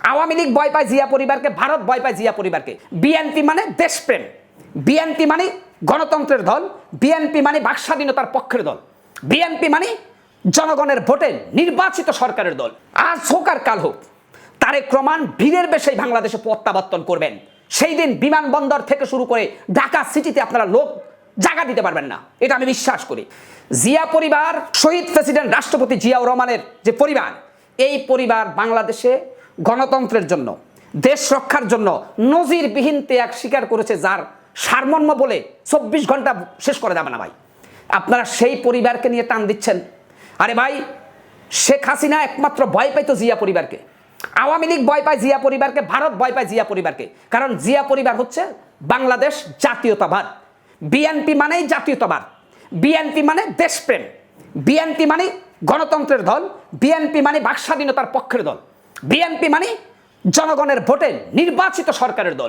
আওয়ামী লীগ ভয় পায় জিয়া পরিবারকে, ভারত ভয় পায় জিয়া পরিবারকে। বিএনপি মানে দেশপ্রেম। বিএনপি মানে গণতন্ত্রের দল বিএনপি মানে বাক স্বাধীনতার পক্ষের দল। বিএনপি মানে জনগণের ভোটে নির্বাচিত সরকারের দল। আজ হোক আর কাল হোক, তারেক রহমান ভিড়ের বেশেই বাংলাদেশে প্রত্যাবর্তন করবেন। সেই দিন বিমানবন্দর থেকে শুরু করে ঢাকা সিটিতে আপনারা লোক জায়গা দিতে পারবেন না। এটা আমি বিশ্বাস করি। জিয়া পরিবার, শহীদ প্রেসিডেন্ট রাষ্ট্রপতি জিয়াউর রহমানের যে পরিবার, এই পরিবার বাংলাদেশে গণতন্ত্রের জন্য, দেশ রক্ষার জন্য নজিরবিহীন ত্যাগ স্বীকার করেছে যার সারমর্ম বলে চব্বিশ ঘণ্টা শেষ করে যাবে না ভাই। আপনারা সেই পরিবারকে নিয়ে টান দিচ্ছেন। আরে ভাই, শেখ হাসিনা একমাত্র ভয় পাইতো জিয়া পরিবারকে। আওয়ামী লীগ ভয় পায় জিয়া পরিবারকে, ভারত ভয় পায় জিয়া পরিবারকে। কারণ জিয়া পরিবার হচ্ছে বাংলাদেশ জাতীয়তাবাদ। বিএনপি মানেই জাতীয়তাবাদ। বিএনপি মানে দেশপ্রেম। বিএনপি মানে গণতন্ত্রের দল। বিএনপি মানে বাক স্বাধীনতার পক্ষের দল। বিএনপি মানে জনগণের ভোটে নির্বাচিত সরকারের দল।